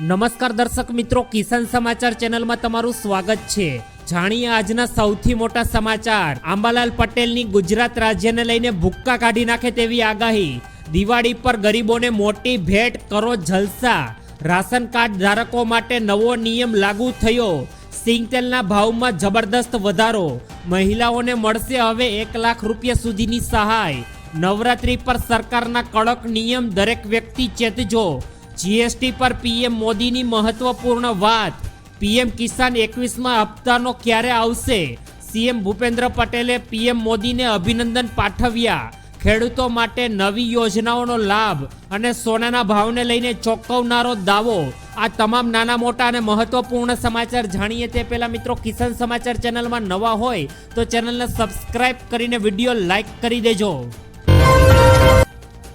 નમસ્કાર દર્શક મિત્રો, કિસાન સમાચાર ચેનલમાં તમારું સ્વાગત છે. જાણીએ આજના સૌથી મોટા સમાચાર. આંબાલાલ પટેલની ગુજરાત રાજ્યને લઈને ભુક્કા કાઢી નાખે તેવી આગાહી. દિવાળી પર ગરીબોને મોટી ભેટ કરો જલસા. રાશન કાર્ડ ધારકો માટે નવો નિયમ લાગુ થયો. સિંગતેલના ભાવમાં જબરદસ્ત વધારો. મહિલાઓને મળશે હવે એક લાખ રૂપિયા સુધીની સહાય. નવરાત્રી પર સરકારના કડક નિયમ દરેક વ્યક્તિ ચેતજો. જીએસટી પર પીએમ મોદીની મહત્વપૂર્ણ વાત. પીએમ કિસાન એકવીસમાં હપ્તાનો ક્યારે આવશે? સીએમ ભૂપેન્દ્ર પટેલે પીએમ મોદીને અભિનંદન પાઠવ્યા. ખેડૂતો માટે નવી યોજનાઓનો લાભ અને સોનાના ભાવને લઈને ચોંકાવનારો દાવો. આ તમામ નાના મોટા અને મહત્વપૂર્ણ સમાચાર જાણીએ તે પહેલા મિત્રો કિસાન સમાચાર ચેનલમાં નવા હોય તો ચેનલને સબસ્ક્રાઇબ કરીને વીડિયો લાઈક કરી દેજો.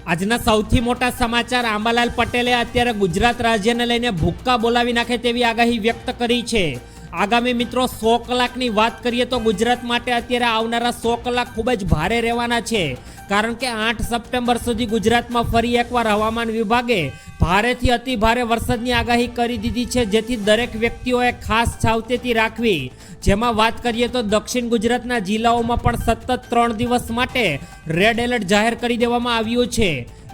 આજના સૌથી મોટા સમાચાર આંબાલાલ પટેલે અત્યારે ગુજરાત રાજ્યને લઈને ભૂક્કા બોલાવી નાખે તેવી આગાહી વ્યક્ત કરી છે. આગામી મિત્રો, સો કલાકની વાત કરીએ તો ગુજરાત માટે અત્યારે આવનારા સો કલાક ખૂબ જ ભારે રહેવાના છે. કારણ કે આઠ સપ્ટેમ્બર સુધી ગુજરાતમાં ફરી એકવાર હવામાન વિભાગે ભારેથી અતિ ભારે વરસાદની આગાહી કરી દીધી છે, જેથી દરેક વ્યક્તિઓએ ખાસ સાવચેતી રાખવી. જેમાં વાત કરીએ તો દક્ષિણ ગુજરાતના જિલ્લાઓમાં પણ સતત ત્રણ દિવસ માટે રેડ એલર્ટ જાહેર કરી દેવામાં આવ્યું છે.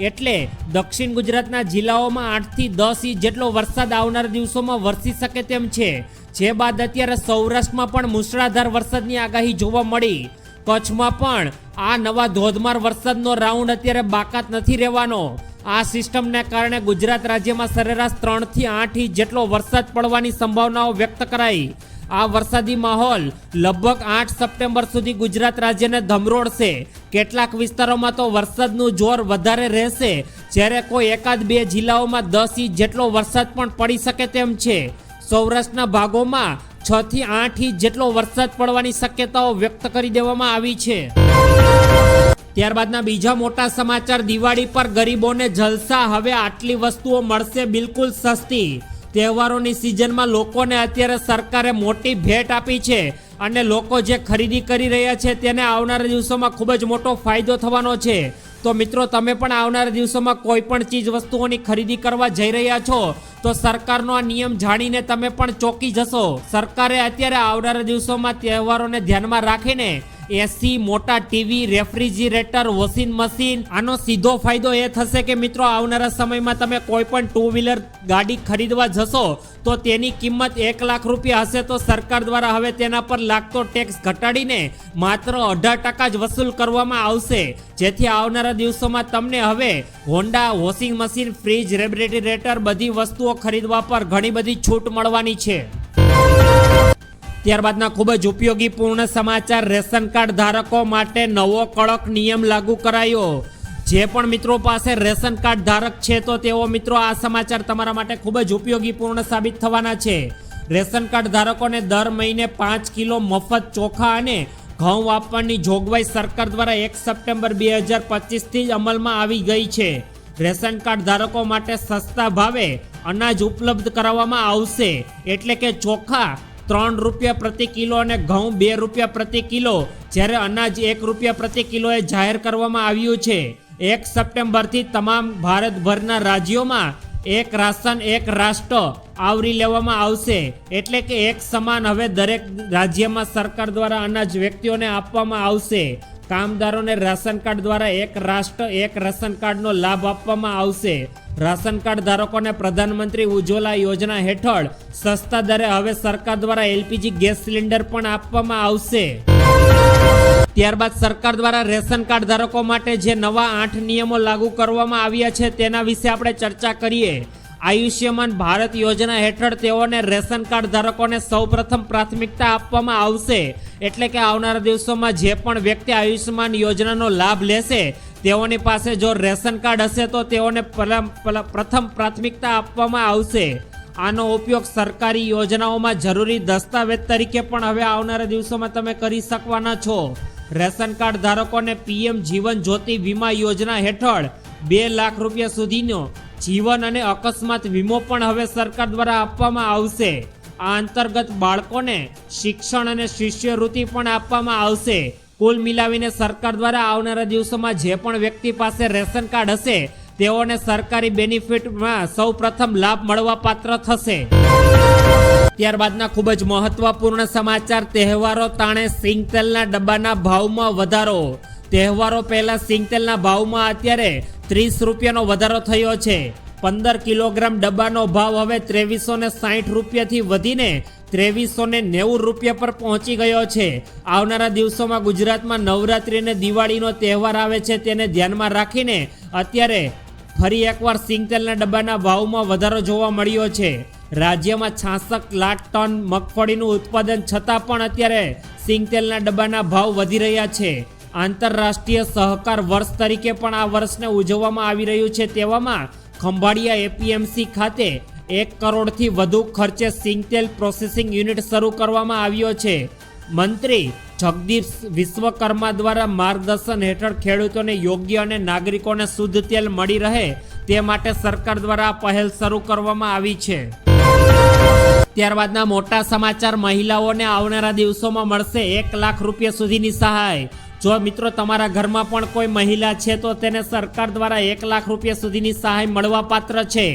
એટલે દક્ષિણ ગુજરાતના જિલ્લાઓમાં આઠથી દસ ઇંચ જેટલો વરસાદ આવનાર દિવસોમાં વરસી શકે તેમ છે. જે બાદ અત્યારે સૌરાષ્ટ્રમાં પણ મુશળાધાર વરસાદની આગાહી જોવા મળી. કચ્છમાં પણ આ નવા ધોધમાર વરસાદનો રાઉન્ડ અત્યારે બાકાત નથી રહેવાનો. આ સિસ્ટમને કારણે ગુજરાત રાજ્યમાં સરેરાશ ત્રણથી આઠ ઇંચ જેટલો વરસાદ પડવાની સંભાવનાઓ વ્યક્ત કરાઈ. આ વરસાદી માહોલ લગભગ આઠ સપ્ટેમ્બર સુધી ગુજરાત રાજ્યને ધમરોડશે કેટલાક વિસ્તારોમાં તો વરસાદનું જોર વધારે રહેશે. જ્યારે કોઈ એકાદ બે જિલ્લાઓમાં દસ ઇંચ જેટલો વરસાદ પણ પડી શકે તેમ છે. સૌરાષ્ટ્રના ભાગોમાં છ થી આઠ ઇંચ જેટલો વરસાદ પડવાની શક્યતાઓ વ્યક્ત કરી દેવામાં આવી છે. ત્યારબાદના બીજા મોટા સમાચાર, દિવાળી પર ગરીબોને જલસા, હવે આટલી વસ્તુઓ મળશે બિલકુલ સસ્તી. તહેવારોની સિઝનમાં લોકોને અત્યારે સરકારે મોટી ભેટ આપી છે અને લોકો જે ખરીદી કરી રહ્યા છે તેને આવનારા દિવસોમાં ખૂબ જ મોટો ફાયદો થવાનો છે. તો મિત્રો, તમે પણ આવનારા દિવસોમાં કોઈ પણ ચીજ વસ્તુઓની ખરીદી કરવા જઈ રહ્યા છો, તો સરકારનો આ નિયમ જાણીને તમે પણ ચોકી જશો. સરકારે અત્યારે આવનારા દિવસોમાં તહેવારોને ધ્યાનમાં રાખીને એસી, મોટા ટીવી, રેફ્રિજરેટર, વોશિંગ મશીન. આનો સીધો ફાયદો એ થશે કે મિત્રો, આવનારા સમયમાં તમે કોઈ પણ ટુ વ્હીલર ગાડી ખરીદવા જશો, તો તેની કિંમત એક લાખ રૂપિયા હશે. તો સરકાર દ્વારા હવે તેના પર લાગતો ટેક્સ ઘટાડીને માત્ર અઢાર ટકા જ વસૂલ કરવામાં આવશે. જેથી આવનારા દિવસોમાં તમને હવે Honda washing machine fridge refrigerator બધી વસ્તુઓ ખરીદવા પર ઘણી બધી છૂટ મળવાની છે. ત્યારબાદના ખૂબ જ ઉપયોગી પૂર્ણ સમાચાર રેશન કાર્ડ ધારકો માટે નવો કડક નિયમ લાગુ કરાયો. જે પણ મિત્રો પાસે રેશન કાર્ડ ધારક છે તો તેઓ મિત્રો આ સમાચાર તમારા માટે ખૂબ જ ઉપયોગી પૂર્ણ સાબિત થવાના છે. રેશન કાર્ડ ધારકોને દર મહિને પાંચ કિલો મફત ચોખા અને ઘઉં આપવાની જોગવાઈ સરકાર દ્વારા એક સપ્ટેમ્બર બે હજાર પચીસથી જ અમલમાં આવી ગઈ છે. રેશન કાર્ડ ધારકો માટે સસ્તા ભાવે અનાજ ઉપલબ્ધ કરાવવામાં આવશે. એટલે કે ચોખા ત્રણ રૂપિયા પ્રતિ કિલો અને ઘઉં બે રૂપિયા પ્રતિ કિલો, જ્યારે અનાજ એક રૂપિયા પ્રતિ કિલોએ જાહેર કરવામાં આવ્યું છે. એક સપ્ટેમ્બરથી તમામ ભારતભરના રાજ્યોમાં એક રાશન, એક રાષ્ટ્ર આવરી લેવામાં આવશે. એટલે કે એક સમાન હવે દરેક રાજ્યમાં સરકાર દ્વારા અનાજ વ્યક્તિઓને આપવામાં આવશે. કામદારોને રાશન કાર્ડ દ્વારા એક રાષ્ટ્ર, એક રાશન કાર્ડનો લાભ આપવામાં આવશે. રાશન કાર્ડ ધારકોને પ્રધાનમંત્રી ઉજ્જવલા યોજના હેઠળ સસ્તા દરે હવે સરકાર દ્વારા એલપીજી ગેસ સિલિન્ડર પણ આપવામાં આવશે. ત્યારબાદ સરકાર દ્વારા રેશન કાર્ડ ધારકો માટે જે નવા આઠ નિયમો લાગુ કરવામાં આવ્યા છે તેના વિશે આપણે ચર્ચા કરીએ. આયુષ્યમાન ભારત યોજના હેઠળ તેઓને રેશન કાર્ડ ધારકોને સૌપ્રથમ પ્રાથમિકતા આપવામાં આવશે. એટલે કે આવનારા દિવસોમાં જે પણ વ્યક્તિ આયુષ્યમાન યોજનાનો લાભ લેશે તેઓની પાસે જો રેશન કાર્ડ હશે તો તેઓને પ્રથમ પ્રાથમિકતા આપવામાં આવશે. આનો ઉપયોગ સરકારી યોજનાઓમાં જરૂરી દસ્તાવેજ તરીકે પણ હવે આવનારા દિવસોમાં તમે કરી શકવાના છો. રેશન કાર્ડ ધારકોને પીએમ જીવન જ્યોતિ વીમા યોજના હેઠળ બે લાખ રૂપિયા સુધીનો જીવન અને અકસ્માત વીમો પણ હવે સરકાર દ્વારા આપવામાં આવશે. આ અંતર્ગત બાળકોને શિક્ષણ અને શિષ્યવૃત્તિ પણ આપવામાં આવશે. કુલ મિલાવીને સરકાર દ્વારા આવનારા દિવસોમાં જે પણ વ્યક્તિ પાસે રેશન કાર્ડ હશે, તેઓને સરકારી બેનિફિટમાં સૌ પ્રથમ લાભ મળવા પાત્ર થશે. ત્યારબાદના ખૂબ જ મહત્વપૂર્ણ સમાચાર, તહેવારો તાણે સિંગતેલના ડબ્બાના ભાવમાં વધારો. તહેવારો પહેલા સિંગતેલના ભાવમાં અત્યારે ત્રીસ રૂપિયાનો વધારો થયો છે. પંદર કિલોગ્રામ ડબ્બાનો ભાવ હવે ત્રેવીસો ને સાઠ રૂપિયાથી વધીને ત્રેવીસો ને નેવું રૂપિયા પર પહોંચી ગયો છે. આવનારા દિવસોમાં ગુજરાતમાં નવરાત્રિ અને દિવાળીનો તહેવાર આવે છે તેને ધ્યાનમાં રાખીને અત્યારે ફરી એકવાર સિંગતેલના ડબ્બાના ભાવમાં વધારો જોવા મળ્યો છે. રાજ્યમાં છાસઠ લાખ ટન મગફળીનું ઉત્પાદન છતાં પણ અત્યારે સિંગતેલના ડબ્બાના ભાવ વધી રહ્યા છે. આંતરરાષ્ટ્રીય સહકાર વર્ષ તરીકે પણ આ વર્ષને ઉજવવામાં આવી રહ્યું છે તેવામાં ખંભાળિયા એપીએમસી ખાતે એક કરોડથી વધુ ખર્ચે સિંગતેલ પ્રોસેસિંગ યુનિટ શરૂ કરવામાં આવ્યો છે. મંત્રી જગદીશ વિશ્વકર્મા દ્વારા માર્ગદર્શન હેઠળ ખેડૂતોને યોગ્ય અને નાગરિકોને શુદ્ધ તેલ મળી રહે તે માટે સરકાર દ્વારા પહેલ શરૂ કરવામાં આવી છે. ત્યારબાદના મોટા સમાચાર મહિલાઓને આવનારા દિવસોમાં મળશે એક લાખ રૂપિયા સુધીની સહાય. જો મિત્રો તમારા ઘરમાં પણ કોઈ મહિલા છે તો તેને સરકાર દ્વારા એક લાખ રૂપિયા સુધીની સહાય મળવા પાત્ર છે.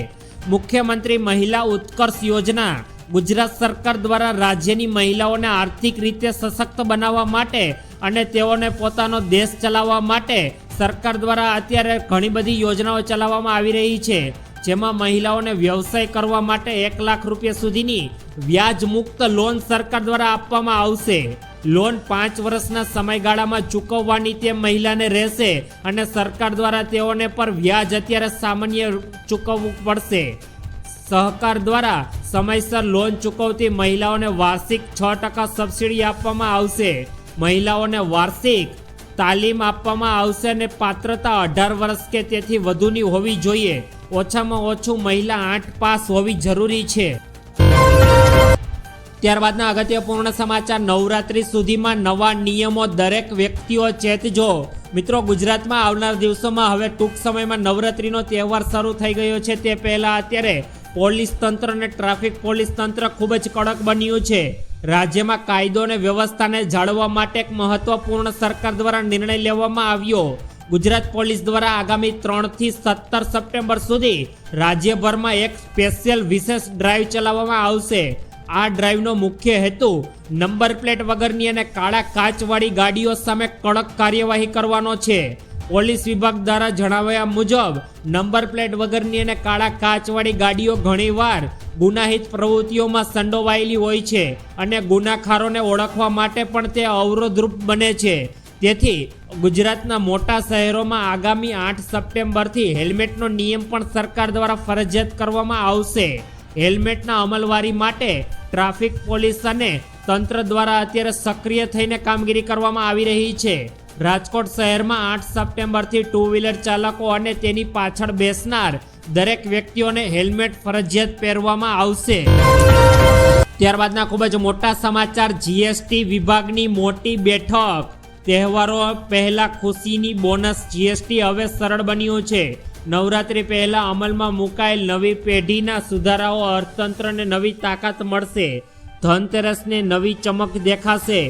મુખ્યમંત્રી મહિલા ઉત્કર્ષ યોજના. ગુજરાત સરકાર દ્વારા રાજ્યની મહિલાઓને આર્થિક રીતે સશક્ત બનાવવા માટે અને તેઓને પોતાનો દેશ ચલાવવા માટે સરકાર દ્વારા અત્યારે ઘણી બધી યોજનાઓ ચલાવવામાં આવી રહી છે. જેમાં મહિલાઓને વ્યવસાય કરવા માટે એક લાખ રૂપિયા સુધીની વ્યાજ મુક્ત લોન સરકાર દ્વારા આપવામાં આવશે. લોન પાંચ વર્ષના સમયગાળામાં ચૂકવવાની તે મહિલાને રહેશે અને સરકાર દ્વારા તેઓને પર વ્યાજ અત્યારે સામાન્ય ચૂકવવું પડશે. સહકાર દ્વારા સમયસર લોન ચૂકવતી મહિલાઓને વાર્ષિક છ ટકા સબસિડી આપવામાં આવશે. મહિલાઓને વાર્ષિક તાલીમ આપવામાં આવશે અને પાત્રતા અઢાર વર્ષ કે તેથી વધુની હોવી જોઈએ. ઓછામાં ઓછું મહિલા આઠ પાસ હોવી જરૂરી છે. ત્યારબાદના અગત્યપૂર્ણ સમાચાર. નવરાત્રી સુધીમાં નવા નિયમો દરેક વ્યક્તિઓ ચેતજો મિત્રો, ગુજરાતમાં આવનાર દિવસોમાં હવે ટૂંક સમયમાં નવરાત્રીનો તહેવાર શરૂ થઈ ગયો છે. તે પહેલાં અત્યારે પોલીસ તંત્ર અને ટ્રાફિક પોલીસ તંત્ર ખૂબ જ કડક બન્યું છે. રાજ્યમાં કાયદો અને વ્યવસ્થાને જાળવવા માટે એક મહત્વપૂર્ણ સરકાર દ્વારા નિર્ણય લેવામાં આવ્યો. ગુજરાત પોલીસ દ્વારા આગામી ત્રણથી સત્તર સપ્ટેમ્બર સુધી રાજ્યભરમાં એક સ્પેશિયલ વિશેષ ડ્રાઈવ ચલાવવામાં આવશે. આ ડ્રાઈવનો મુખ્ય હેતુ નંબર પ્લેટ વગરની અને કાળા કાચવાળી ગાડીઓ સામે કડક કાર્યવાહી કરવાનો છે. પોલીસ વિભાગ દ્વારા જણાવ્યા મુજબ, નંબર પ્લેટ વગરની અને કાળા કાચવાળી ગાડીઓ ઘણીવાર ગુનાહિત પ્રવૃત્તિઓમાં સંડોવાયેલી હોય છે અને ગુનાખારોને ઓળખવા માટે પણ તે અવરોધરૂપ બને છે. તેથી, ગુજરાતના મોટા શહેરોમાં આગામી આઠ સપ્ટેમ્બરથી હેલ્મેટનો નિયમ પણ સરકાર દ્વારા ફરજિયાત કરવામાં આવશે. હેલ્મેટના અમલવારી માટે ટ્રાફિક પોલીસ અને તંત્ર દ્વારા અત્યારે સક્રિય થઈને કામગીરી કરવામાં આવી રહી છે. રાજકોટ શહેરમાં આઠ સપ્ટેમ્બરથી ટુ વ્હીલર ચાલકો અને તેની પાછળ બેસનાર દરેક વ્યક્તિઓને હેલ્મેટ ફરજિયાત પહેરવામાં આવશે. ત્યારબાદના ખૂબ જ મોટા સમાચાર. જીએસટી વિભાગની મોટી બેઠક. તહેવારો પહેલા ખુશીની બોનસ જીએસટી હવે સરળ બન્યું છે. નવરાત્રી પહેલા અમલમાં મુકાયેલ નવી પેઢીના સુધારાઓ અર્થતંત્રને નવી તાકાત મળશે. ધનતેરસને નવી ચમક દેખાશે.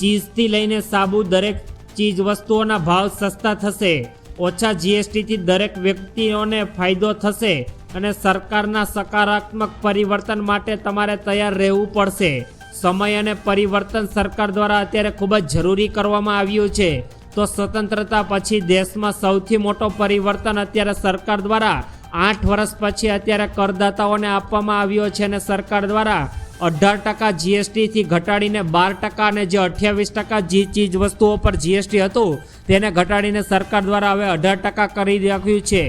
ચીઝથી લઈને સાબુ દરેક ચીજ વસ્તુઓના ભાવ સસ્તા થશે. ઓછા જીએસટીથી દરેક વ્યક્તિઓને ફાયદો થશે અને સરકારના સકારાત્મક પરિવર્તન માટે તમારે તૈયાર રહેવું પડશે. સમય અને પરિવર્તન સરકાર દ્વારા અત્યારે ખૂબ જ જરૂરી કરવામાં આવ્યું છે. તો સ્વતંત્રતા પછી દેશમાં સૌથી મોટો પરિવર્તન અત્યારે સરકાર દ્વારા આઠ વર્ષ પછી અત્યારે કરદાતાઓને આપવામાં આવ્યો છે અને સરકાર દ્વારા અઢાર ટકા જીએસટીથી ઘટાડીને બાર ટકા અને જે અઠ્યાવીસ ટકા જે ચીજ વસ્તુઓ પર જીએસટી હતું, તેને ઘટાડીને સરકાર દ્વારા હવે અઢાર ટકા કરી રાખ્યું છે.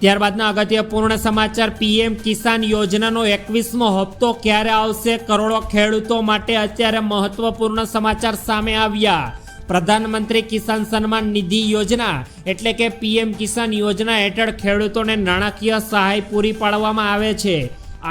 ત્યારબાદના અગત્યપૂર્ણ સમાચાર, પીએમ કિસાન યોજનાનો એકવીસમો હપ્તો ક્યારે આવશે? કરોડો ખેડૂતો માટે અત્યારે મહત્વપૂર્ણ સમાચાર સામે આવ્યા. પ્રધાનમંત્રી કિસાન સન્માન નિધિ યોજના એટલે કે પીએમ કિસાન યોજના હેઠળ ખેડૂતોને નાણાકીય સહાય પૂરી પાડવામાં આવે છે.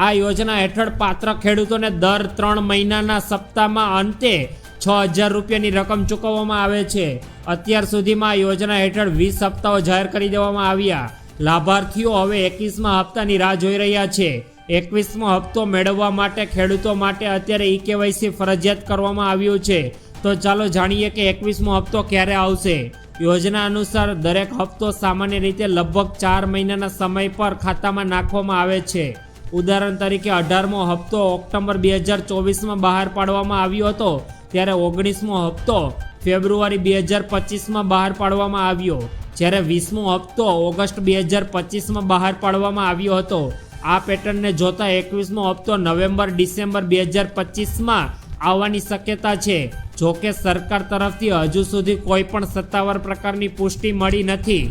આ યોજના હેઠળ પાત્ર ખેડૂતોને દર ત્રણ મહિનાના સપ્તાહમાં અંતે છ હજાર રૂપિયાની રકમ ચૂકવવામાં આવે છે. અત્યાર સુધીમાં આ યોજના હેઠળ વીસ હપ્તાઓ જાહેર કરી દેવામાં આવ્યા. લાભાર્થીઓ હવે એકવીસમા હપ્તાની રાહ જોઈ રહ્યા છે. એકવીસમો હપ્તો મેળવવા માટે ખેડૂતો માટે અત્યારે ઈ કેવાયસી ફરજિયાત કરવામાં આવ્યું છે. તો ચાલો જાણીએ કે એકવીસમો હપ્તો ક્યારે આવશે? યોજના અનુસાર દરેક હપ્તો સામાન્ય રીતે લગભગ ચાર મહિનાના સમય પર ખાતામાં નાખવામાં આવે છે. ઉદાહરણ તરીકે અઢારમો હપ્તો ઓક્ટોબર બે હજાર ચોવીસમાં બહાર પાડવામાં આવ્યો હતો, ત્યારે ઓગણીસમો હપ્તો ફેબ્રુઆરી બે હજાર પચીસમાં બહાર પાડવામાં આવ્યો. જ્યારે વીસમો હપ્તો ઓગસ્ટ બે હજાર પચીસમાં બહાર પાડવામાં આવ્યો હતો. આ પેટર્નને જોતા એકવીસમો હપ્તો નવેમ્બર ડિસેમ્બર બે હજાર પચીસમાં આવવાની શક્યતા છે. જો કે સરકાર તરફથી હજુ સુધી કોઈ પણ સત્તાવાર પ્રકારની પુષ્ટિ મળી નથી.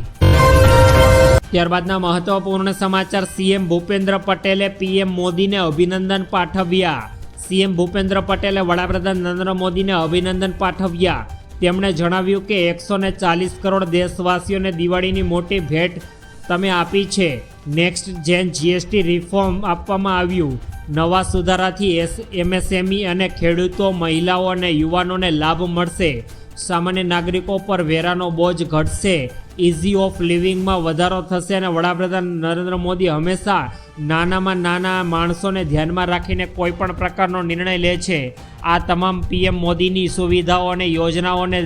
ત્યારબાદના મહત્વપૂર્ણ સમાચાર, સીએમ ભૂપેન્દ્ર પટેલે પીએમ મોદીને અભિનંદન પાઠવ્યા. સીએમ ભૂપેન્દ્ર પટેલે વડાપ્રધાન નરેન્દ્ર મોદીને અભિનંદન પાઠવ્યા. તેમણે જણાવ્યું કે એકસો ચાલીસ કરોડ દેશવાસીઓને દિવાળીની મોટી ભેટ તમે આપી છે. નેક્સ્ટ જેન જીએસટી રિફોર્મ આપવામાં આવ્યું. નવા સુધારાથી એસ એમએસએમઈ અને ખેડૂતો, મહિલાઓ અને યુવાનોને લાભ મળશે. સામાન્ય નાગરિકો પર વેરાનો બોજ ઘટશે. ઇઝી ઓફ લિવિંગમાં વધારો થશે અને વડાપ્રધાન નરેન્દ્ર મોદી હંમેશા નાનામાં નાના માણસોને ધ્યાનમાં રાખીને કોઈ પણ પ્રકારનો નિર્ણય લે છે. આ તમામ પીએમ મોદીની સુવિધાઓ અને યોજનાઓને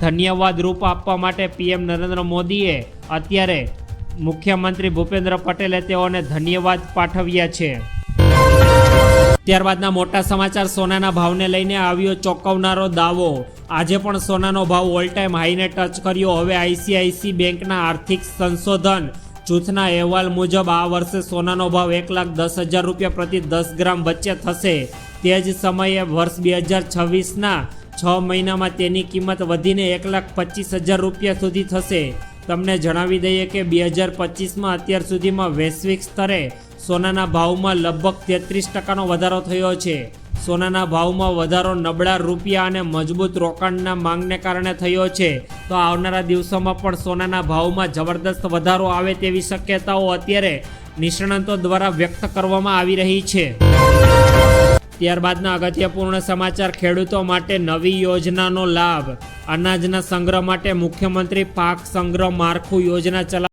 ધન્યવાદ રૂપ આપવા માટે પીએમ નરેન્દ્ર મોદીએ અત્યારે મુખ્યમંત્રી ભૂપેન્દ્ર પટેલે તેઓને ધન્યવાદ પાઠવ્યા છે. ત્યારબાદના મોટા સમાચાર સોનાના ભાવને લઈને આવ્યો ચોંકાવનારો દાવો. આજે પણ સોનાનો ભાવ ઓલ ટાઈમ હાઈને ટચ કર્યો. હવે આઈસીઆઈસી બેંકના આર્થિક સંશોધન જૂથના અહેવાલ મુજબ આ વર્ષે સોનાનો ભાવ એક લાખ દસ હજાર રૂપિયા પ્રતિ દસ ગ્રામ વચ્ચે થશે. તે જ સમયે વર્ષ બે હજાર છવ્વીસના છ મહિનામાં તેની કિંમત વધીને એક લાખ પચીસ હજાર રૂપિયા સુધી થશે. તમને જણાવી દઈએ કે બે હજાર પચીસમાં અત્યાર સુધીમાં વૈશ્વિક સ્તરે સોનાના ભાવમાં લગભગ તેત્રીસ ટકાનો વધારો થયો છે. સોનાના ભાવમાં વધારો નબળા રૂપિયા અને મજબૂત રોકાણના માંગને કારણે થયો છે. તો આવનારા દિવસોમાં પણ સોનાના ભાવમાં જબરદસ્ત વધારો આવે તેવી શક્યતાઓ અત્યારે નિષ્ણાંતો દ્વારા વ્યક્ત કરવામાં આવી રહી છે. ત્યારબાદના અગત્યપૂર્ણ સમાચાર ખેડૂતો માટે નવી યોજનાનો લાભ. અનાજના સંગ્રહ માટે મુખ્યમંત્રી પાક સંગ્રહ માળખું યોજના ચલા